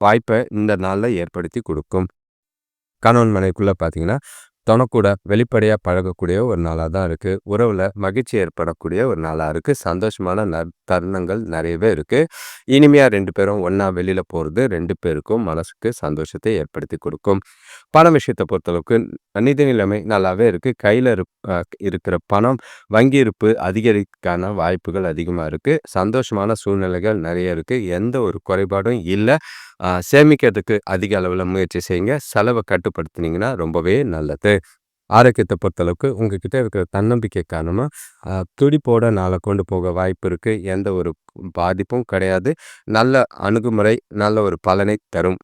வாய்ப்பை இந்த நாளில் ஏற்படுத்தி கொடுக்கும். கணவன் மனைக்குள்ளே பார்த்தீங்கன்னா, தனக்கூட வெளிப்படையாக பழகக்கூடிய ஒரு நாளாக தான் இருக்குது உறவில் மகிழ்ச்சி ஏற்படக்கூடிய ஒரு நாளாக இருக்குது சந்தோஷமான ந தருணங்கள் நிறையவே இருக்குது இனிமையாக ரெண்டு பேரும் ஒன்றா வெளியில் போகிறது ரெண்டு பேருக்கும் மனசுக்கு சந்தோஷத்தை ஏற்படுத்தி கொடுக்கும். பண விஷயத்தை பொறுத்தளவுக்கு நிதி நிலைமை நல்லாவே இருக்குது கையில் இருப் இருக்கிற பணம், வங்கி இருப்பு அதிகரிக்கான வாய்ப்புகள் அதிகமாக இருக்குது சந்தோஷமான சூழ்நிலைகள் நிறைய இருக்குது எந்த ஒரு குறைபாடும் இல்லை. சேமிக்கிறதுக்கு அதிக அளவில் முயற்சி செய்யுங்க. செலவை கட்டுப்படுத்துனீங்கன்னா ரொம்பவே நல்லது. ஆரோக்கியத்தை பொறுத்தளவுக்கு உங்ககிட்ட இருக்கிற தன்னம்பிக்கை காரணமாக துடிப்போட நாளை கொண்டு போக வாய்ப்பு இருக்குது எந்த ஒரு பாதிப்பும் கிடையாது. நல்ல அணுகுமுறை நல்ல ஒரு பலனை தரும்.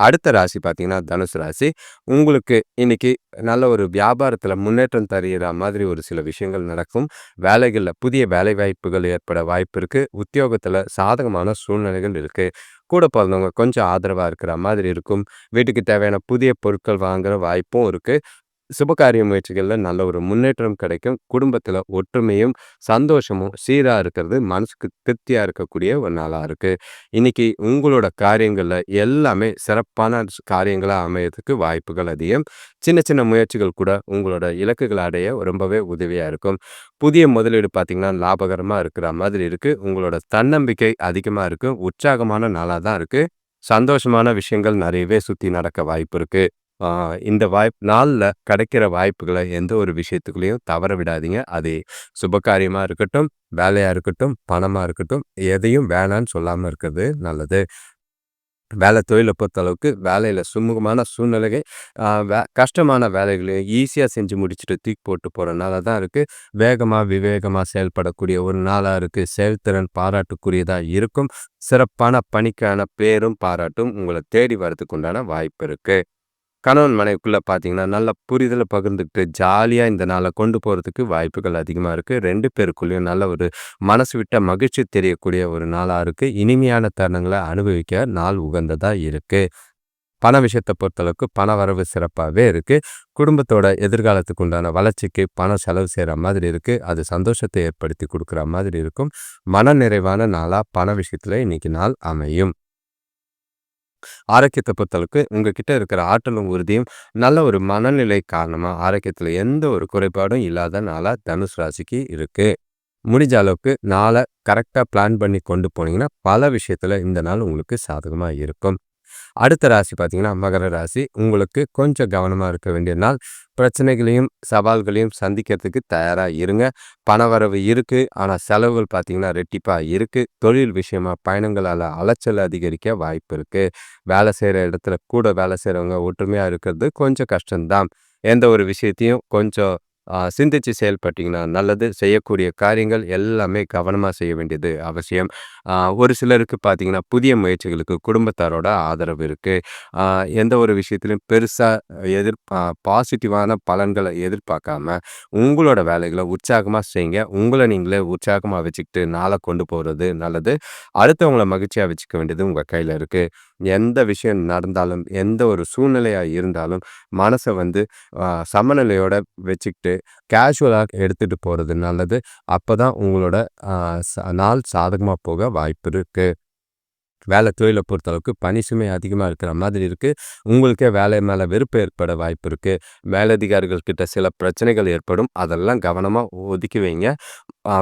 அடுத்த ராசி பார்த்தீங்கன்னா, தனுசு ராசி. உங்களுக்கு இன்னைக்கு நல்ல ஒரு வியாபாரத்தில் முன்னேற்றம் தருகிற மாதிரி ஒரு சில விஷயங்கள் நடக்கும். வேலைகளில் புதிய வேலைவாய்ப்புகள் ஏற்பட வாய்ப்பு இருக்குது உத்தியோகத்தில் சாதகமான சூழ்நிலைகள் இருக்குது கூட பிறந்தவங்க கொஞ்சம் ஆதரவாக இருக்கிற மாதிரி இருக்கும். வீட்டுக்கு தேவையான புதிய பொருட்கள் வாங்குகிற வாய்ப்பும் இருக்குது சுபகாரிய முயற்சிகளில் நல்ல ஒரு முன்னேற்றம் கிடைக்கும். குடும்பத்தில் ஒற்றுமையும், சந்தோஷமும் சீராக இருக்கிறது மனசுக்கு திருப்தியாக இருக்கக்கூடிய ஒரு நாளாக இருக்குது இன்னைக்கு உங்களோட காரியங்களில் எல்லாமே சிறப்பான காரியங்களாக அமையறதுக்கு வாய்ப்புகள் அதிகம். சின்ன சின்ன முயற்சிகள் கூட உங்களோட இலக்குகளை அடைய ரொம்பவே உதவியாக இருக்கும். புதிய முதலீடு பார்த்தீங்கன்னா, லாபகரமாக இருக்கிற மாதிரி இருக்குது உங்களோட தன்னம்பிக்கை அதிகமாக இருக்கும் உற்சாகமான நாளாக தான் இருக்குது சந்தோஷமான விஷயங்கள் நிறையவே சுற்றி நடக்க வாய்ப்பு இருக்குது இந்த வாய்ப் நாளில் கிடைக்கிற வாய்ப்புகளை எந்த ஒரு விஷயத்துக்குள்ளேயும் தவற விடாதீங்க. அது சுபகாரியமாக இருக்கட்டும், வேலையாக இருக்கட்டும், பணமாக இருக்கட்டும், எதையும் வேணான்னு சொல்லாமல் இருக்கிறது நல்லது. வேலை தொழிலை பொறுத்தளவுக்கு வேலையில் சுமூகமான சூழ்நிலைகள் வே கஷ்டமான வேலைகளையும் ஈஸியாக செஞ்சு முடிச்சுட்டு தூக்கி போட்டு போகிறனால தான் இருக்குது வேகமாக விவேகமாக செயல்படக்கூடிய ஒரு நாளாக இருக்குது செயல்திறன் பாராட்டுக்குரியதாக இருக்கும். சிறப்பான பணிக்கான பேரும், பாராட்டும் உங்களை தேடி வரதுக்கு உண்டான வாய்ப்பு இருக்குது கணவன் மனைவிக்குள்ளே பார்த்தீங்கன்னா, நல்ல புரிதலை பகிர்ந்துக்கிட்டு ஜாலியாக இந்த நாளை கொண்டு போகிறதுக்கு வாய்ப்புகள் அதிகமாக இருக்குது ரெண்டு பேருக்குள்ளேயும் நல்ல ஒரு மனசு விட்ட மகிழ்ச்சி தெரியக்கூடிய ஒரு நாளாக இருக்குது இனிமையான தருணங்களை அனுபவிக்க நாள் உகந்ததாக இருக்குது பண விஷயத்தை பொறுத்தளவுக்கு பண வரவு சிறப்பாகவே இருக்குது குடும்பத்தோட எதிர்காலத்துக்கு உண்டான வளர்ச்சிக்கு பணம் செலவு செய்கிற மாதிரி இருக்குது அது சந்தோஷத்தை ஏற்படுத்தி கொடுக்குற மாதிரி இருக்கும். மன நிறைவான நாளாக பண விஷயத்தில் இன்னைக்கு நாள் அமையும். ஆரோக்கியத்தை பொறுத்தளவுக்கு உங்ககிட்ட இருக்கிற ஆற்றலும், உறுதியும் நல்ல ஒரு மனநிலை காரணமாக ஆரோக்கியத்தில் எந்த ஒரு குறைபாடும் இல்லாத நாளாக தனுசு ராசிக்கு இருக்குது முடிஞ்ச அளவுக்கு நாளை கரெக்டாக பிளான் பண்ணி கொண்டு போனீங்கன்னா, பல விஷயத்தில் இந்த நாள் உங்களுக்கு சாதகமாக இருக்கும். அடுத்த ராசி பார்த்தீங்கன்னா, மகர ராசி. உங்களுக்கு கொஞ்சம் கவனமாக இருக்க வேண்டிய நாள். பிரச்சனைகளையும், சவால்களையும் சந்திக்கிறதுக்கு தயாராக இருங்க. பணவரவு இருக்குது ஆனால் செலவுகள் பார்த்திங்கன்னா ரெட்டிப்பாக இருக்குது தொழில் விஷயமா பயணங்களால் அலைச்சல் அதிகரிக்க வாய்ப்பு இருக்குது வேலை செய்கிற இடத்துல கூட வேலை செய்கிறவங்க ஒற்றுமையாக இருக்கிறது கொஞ்சம் கஷ்டம்தான் எந்த ஒரு விஷயத்தையும் கொஞ்சம் சிந்தித்து சிந்திச்சு நல்லது. செய்யக்கூடிய காரியங்கள் எல்லாமே கவனமாக செய்ய வேண்டியது அவசியம். ஒரு சிலருக்கு பார்த்தீங்கன்னா, புதிய முயற்சிகளுக்கு குடும்பத்தாரோட ஆதரவு இருக்குது எந்த ஒரு விஷயத்துலையும் பெருசாக எதிர் பாசிட்டிவான பலன்களை எதிர்பார்க்காம, உங்களோட வேலைகளை உற்சாகமாக செய்யுங்க. உங்களை நீங்களே உற்சாகமாக வச்சுக்கிட்டு நாளை கொண்டு போகிறது நல்லது. அடுத்தவங்களை மகிழ்ச்சியாக வச்சுக்க வேண்டியது உங்கள் கையில் இருக்குது எந்த விஷயம் நடந்தாலும், எந்த ஒரு சூழ்நிலையாக இருந்தாலும், மனசை வந்து சமநிலையோடு சமநிலையோட வச்சுக்கிட்டு, கேஷுவலாக எடுத்துகிட்டு போகிறது நல்லது. அப்போ தான் உங்களோட நாள் சாதகமாக போக வாய்ப்பு இருக்குது வேலை தொழிலை பொறுத்தளவுக்கு பணி சுமை அதிகமாக இருக்கிற மாதிரி இருக்குது உங்களுக்கே வேலை மேலே வெறுப்பு ஏற்பட வாய்ப்பு இருக்குது மேலதிகாரிகள்கிட்ட சில பிரச்சனைகள் ஏற்படும். அதெல்லாம் கவனமாக ஒதுக்கி வைங்க.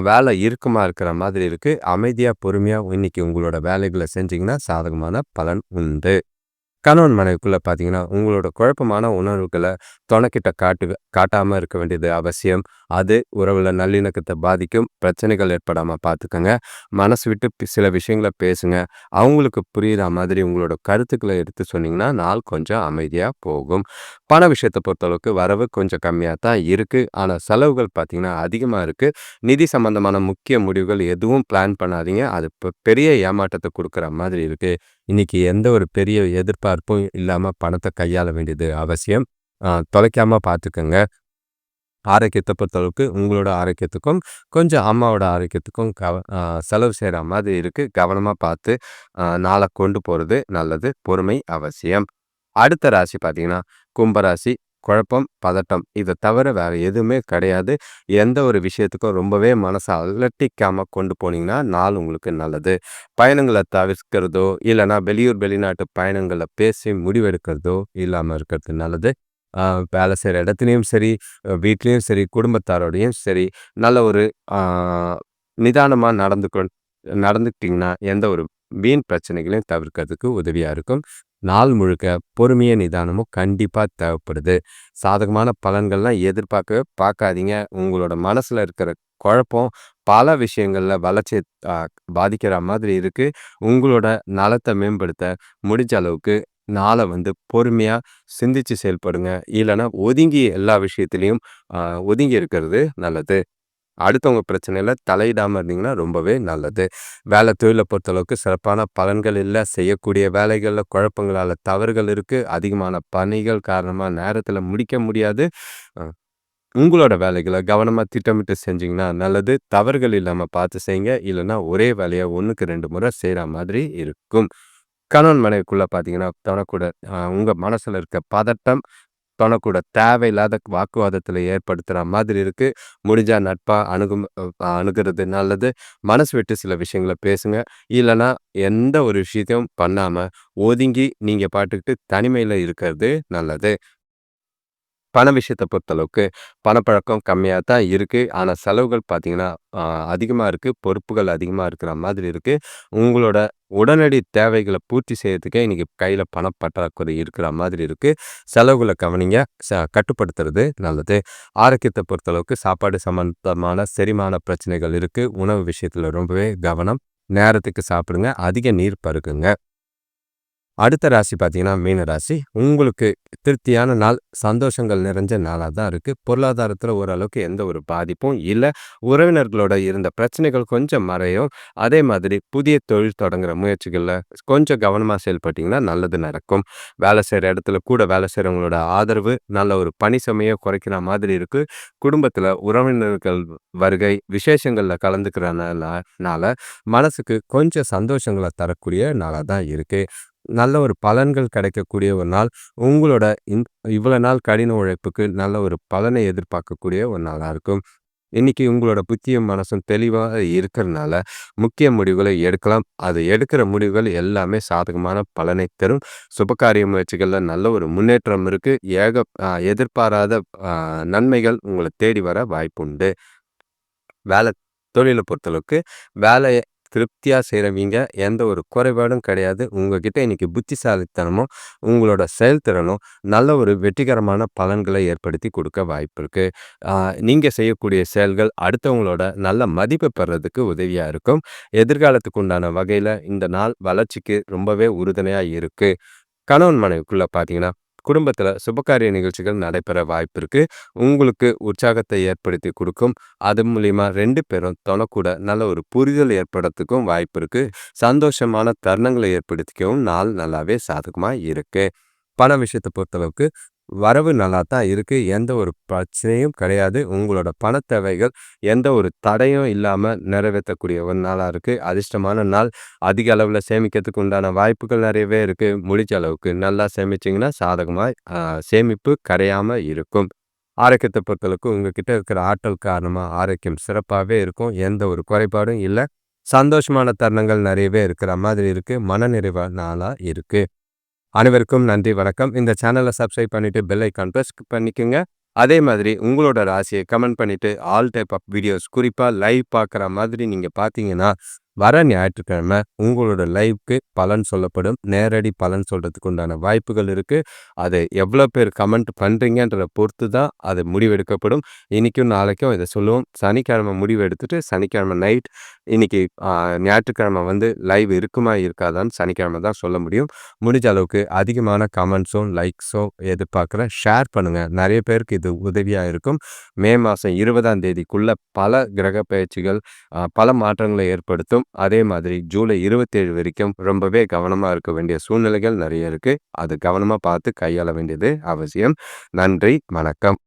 வேலை இறுக்கமாக இருக்கிற மாதிரி இருக்குது அமைதியாக பொறுமையாக இன்றைக்கி உங்களோட வேலைகளை செஞ்சிங்கன்னா சாதகமான பலன் உண்டு. கணவன் மனைவிக்குள்ளே பார்த்தீங்கன்னா, உங்களோட குழப்பமான உணர்வுகளை துணைக்கிட்ட காட்டு காட்டாமல் இருக்க வேண்டியது அவசியம். அது உறவில் நல்லிணக்கத்தை பாதிக்கும். பிரச்சனைகள் ஏற்படாமல் பார்த்துக்கங்க. மனசு விட்டு பி சில விஷயங்கள பேசுங்க. அவங்களுக்கு புரியுற மாதிரி உங்களோட கருத்துக்களை எடுத்து சொன்னீங்கன்னா, நாள் கொஞ்சம் அமைதியாக போகும். பண விஷயத்தை பொறுத்தளவுக்கு வரவு கொஞ்சம் கம்மியாக தான் இருக்குது ஆனால் செலவுகள் பார்த்திங்கன்னா அதிகமாக இருக்குது நிதி சம்பந்தமான முக்கிய முடிவுகள் எதுவும் பிளான் பண்ணாதீங்க. அது இப்போ பெரிய ஏமாற்றத்தை கொடுக்குற மாதிரி இருக்குது இன்றைக்கி எந்த ஒரு பெரிய எதிர்பார்ப்பும் இல்லாமல் பணத்தை கையாள வேண்டியது அவசியம். தொலைக்காமல் பார்த்துக்கோங்க ஆரோக்கியத்தை பொறுத்தளவுக்கு உங்களோட ஆரோக்கியத்துக்கும், கொஞ்சம் அம்மாவோட ஆரோக்கியத்துக்கும் கவ செலவு செய்கிற மாதிரி இருக்குது கவனமாக பார்த்து நாளை கொண்டு போகிறது நல்லது. பொறுமை அவசியம். அடுத்த ராசி பார்த்தீங்கன்னா, கும்பராசி. குழப்பம், பதட்டம் இதை தவிர வேறு எதுவுமே கிடையாது. எந்த ஒரு விஷயத்துக்கும் ரொம்பவே மனசை அலட்டிக்காமல் கொண்டு போனீங்கன்னா, நாள் உங்களுக்கு நல்லது. பயணங்களை தவிர்க்கிறதோ, இல்லைனா வெளியூர், வெளிநாட்டு பயணங்களை பேசி முடிவெடுக்கிறதோ இல்லாமல் இருக்கிறது நல்லது. வேலை செய்கிற இடத்துலையும் சரி, வீட்லேயும் சரி, குடும்பத்தாரோடையும் சரி, நல்ல ஒரு நிதானமாக நடந்து கொண் எந்த ஒரு வீண் பிரச்சனைகளையும் தவிர்க்கிறதுக்கு உதவியாக இருக்கும். நாள் முழுக்க பொறுமையும், நிதானமும் கண்டிப்பாக தேவைப்படுது. சாதகமான பலன்கள்லாம் எதிர்பார்க்கவே பார்க்காதீங்க. உங்களோட மனசில் இருக்கிற குழப்பம் பல விஷயங்களில் வளர்ச்சி பாதிக்கிற மாதிரி இருக்குது உங்களோட நலத்தை மேம்படுத்த முடிஞ்ச அளவுக்கு நாளை வந்து பொறுமையாக சிந்தித்து செயல்படுங்க. இல்லைன்னா ஒதுங்கி எல்லா விஷயத்துலேயும் ஒதுங்கி இருக்கிறது நல்லது. அடுத்தவங்க பிரச்சனையில் தலையிடாமல் இருந்தீங்கன்னா ரொம்பவே நல்லது. வேலை தொழிலை பொறுத்தளவுக்கு சிறப்பான பலன்கள் இல்லை செய்யக்கூடிய வேலைகளில் குழப்பங்களால் தவறுகள் இருக்குது அதிகமான பணிகள் காரணமாக நேரத்தில் முடிக்க முடியாது. உங்களோட வேலைகளை கவனமாக திட்டமிட்டு செஞ்சிங்கன்னா நல்லது. தவறுகள் இல்லாமல் பார்த்து செய்யுங்க. இல்லைன்னா ஒரே வேலையை ஒன்றுக்கு ரெண்டு முறை செய்கிற மாதிரி இருக்கும். கணவன் மனைவிக்குள்ளே பார்த்தீங்கன்னா, தனக்கூட உங்கள் மனசில் இருக்க பதட்டம், தொனக்கூட தேவையில்லாத வாக்குவாதத்தில் ஏற்படுத்துகிற மாதிரி இருக்குது முடிஞ்சால் நட்பாக அணுகு அணுகிறது நல்லது. மனசு விட்டு சில விஷயங்களை பேசுங்க. இல்லைன்னா எந்த ஒரு விஷயத்தையும் பண்ணாமல் ஒதுங்கி நீங்கள் பாட்டுக்கிட்டு தனிமையில் இருக்கிறது நல்லது. பண விஷயத்தை பொறுத்தளவுக்கு பணப்பழக்கம் கம்மியாக தான் இருக்குது ஆனால் செலவுகள் பார்த்தீங்கன்னா அதிகமாக இருக்குது பொறுப்புகள் அதிகமாக இருக்கிற மாதிரி இருக்குது உங்களோட உடனடி தேவைகளை பூர்த்தி செய்யறதுக்கே இன்றைக்கி கையில் பணப்பற்றாக்குறை இருக்கிற மாதிரி இருக்குது செலவுகளை கவனிங்க. ச கட்டுப்படுத்துறது நல்லது. ஆரோக்கியத்தை பொறுத்தளவுக்கு சாப்பாடு சம்மந்தமான செரிமான பிரச்சனைகள் இருக்குது உணவு விஷயத்தில் ரொம்பவே கவனம். நேரத்துக்கு சாப்பிடுங்க. அதிக நீர் பருகுங்க. அடுத்த ராசி பார்த்தீங்கன்னா மீன ராசி. உங்களுக்கு திருப்தியான நாள் சந்தோஷங்கள் நிறைஞ்ச நாளாக தான் இருக்குது பொருளாதாரத்தில் ஓரளவுக்கு எந்த ஒரு பாதிப்பும் இல்லை. உறவினர்களோட இருந்த பிரச்சனைகள் கொஞ்சம் மறையும். அதே மாதிரி புதிய தொழில் தொடங்குற முயற்சிகளில் கொஞ்சம் கவனமாக செயல்பட்டிங்கன்னா நல்லது நடக்கும். வேலை செய்கிற இடத்துல கூட வேலை செய்கிறவங்களோட ஆதரவு நல்ல ஒரு பணி சுமையை குறைக்கிற மாதிரி இருக்குது குடும்பத்தில் உறவினர்கள் வருகை விசேஷங்களில் கலந்துக்கிறனால மனசுக்கு கொஞ்சம் சந்தோஷங்களை தரக்கூடிய நாளாக தான் இருக்குது நல்ல ஒரு பலன்கள் கிடைக்கக்கூடிய ஒரு நாள் உங்களோட இந் இவ்வளோ நாள் கடின உழைப்புக்கு நல்ல ஒரு பலனை எதிர்பார்க்கக்கூடிய ஒரு நாளாக இருக்கும். இன்றைக்கி உங்களோட புத்தியும் மனசும் தெளிவாக இருக்கிறனால முக்கிய முடிவுகளை எடுக்கலாம். அது எடுக்கிற முடிவுகள் எல்லாமே சாதகமான பலனை தரும். சுபகாரிய முயற்சிகளில் நல்ல ஒரு முன்னேற்றம் இருக்குது ஏக எதிர்பாராத நன்மைகள் உங்களை தேடி வர வாய்ப்புண்டு. வேலை தொழிலை பொறுத்தளவுக்கு வேலையை திருப்தியாக செய்கிறவங்க எந்த ஒரு குறைபாடும் கிடையாது. உங்ககிட்ட இன்றைக்கி புத்திசாலித்தனமும் உங்களோட செயல்திறனும் நல்ல ஒரு வெற்றிகரமான பலன்களை ஏற்படுத்தி கொடுக்க வாய்ப்பு இருக்குது நீங்கள் செய்யக்கூடிய செயல்கள் அடுத்தவங்களோட நல்ல மதிப்பு பெறதுக்கு உதவியாக இருக்கும். எதிர்காலத்துக்கு உண்டான வகையில் இந்த நாள் வளர்ச்சிக்கு ரொம்பவே உறுதுணையாக இருக்குது கணவன் மனைவிக்குள்ளே பார்த்தீங்கன்னா குடும்பத்தில் சுபகாரிய நிகழ்ச்சிகள் நடைபெற வாய்ப்பு இருக்கு. உங்களுக்கு உற்சாகத்தை ஏற்படுத்தி கொடுக்கும். அது மூலியமா ரெண்டு பேரும் தொணக்கூட நல்ல ஒரு புரிதல் ஏற்படுறதுக்கும் வாய்ப்பு இருக்கு. சந்தோஷமான தருணங்களை ஏற்படுத்திக்கவும் நாள் நல்லாவே சாதகமாக இருக்கு. பண விஷயத்தை பொறுத்தளவுக்கு வரவு நல்லா தான் இருக்குது எந்த ஒரு பிரச்சனையும் கிடையாது. உங்களோட பண தேவைகள் எந்த ஒரு தடையும் இல்லாமல் நிறைவேற்றக்கூடிய ஒரு நாளாக இருக்குது அதிர்ஷ்டமான நாள். அதிக அளவில் சேமிக்கிறதுக்கு உண்டான வாய்ப்புகள் நிறையவே இருக்குது முடிஞ்ச அளவுக்கு நல்லா சேமிச்சிங்கன்னா சாதகமாக சேமிப்பு கரையாமல் இருக்கும். ஆரோக்கியத்தை பொறுத்தளவுக்கு உங்ககிட்ட இருக்கிற ஆற்றல் காரணமாக ஆரோக்கியம் சிறப்பாகவே இருக்கும். எந்த ஒரு குறைபாடும் இல்லை. சந்தோஷமான தருணங்கள் நிறையவே இருக்கிற மாதிரி இருக்குது மனநிறைவான நாளாக இருக்குது அனைவருக்கும் நன்றி வணக்கம். இந்த சேனலை சப்ஸ்கிரைப் பண்ணிட்டு பெல் ஐக்கான் ப்ரெஸ் பண்ணிக்கோங்க. அதே மாதிரி உங்களோட ராசியை கமெண்ட் பண்ணிட்டு ஆல் டைப் ஆஃப் வீடியோஸ் குறிப்பாக லைவ் பார்க்குற மாதிரி நீங்கள் பார்த்தீங்கன்னா வர ஞாயிற்றுக்கிழமை உங்களோட லைஃப்க்கு பலன் சொல்லப்படும். நேரடி பலன் சொல்கிறதுக்கு உண்டான வாய்ப்புகள் இருக்குது அது எவ்வளோ பேர் கமெண்ட் பண்ணுறீங்கன்றத பொறுத்து தான் அது முடிவெடுக்கப்படும். இன்றைக்கும் நாளைக்கும் இதை சொல்லுவோம். சனிக்கிழமை முடிவு எடுத்துட்டு சனிக்கிழமை நைட் இன்றைக்கி ஞாயிற்றுக்கிழமை வந்து லைவ் இருக்குமா இருக்காதான்னு சனிக்கிழமை தான் சொல்ல முடியும். முடிஞ்ச அளவுக்கு அதிகமான கமெண்ட்ஸும் லைக்ஸோ எதிர்பார்க்குறேன் ஷேர் பண்ணுங்கள் நிறைய பேருக்கு இது உதவியாக இருக்கும். மே மாதம் இருபதாம் தேதிக்குள்ளே பல கிரக பயிற்சிகள் பல மாற்றங்களை ஏற்படுத்தும். அதே மாதிரி ஜூலை இருபத்தேழு வரைக்கும் ரொம்பவே கவனமாக இருக்க வேண்டிய சூழ்நிலைகள் நிறைய இருக்குது அது கவனமாக பார்த்து கையாள வேண்டியது அவசியம். நன்றி வணக்கம்.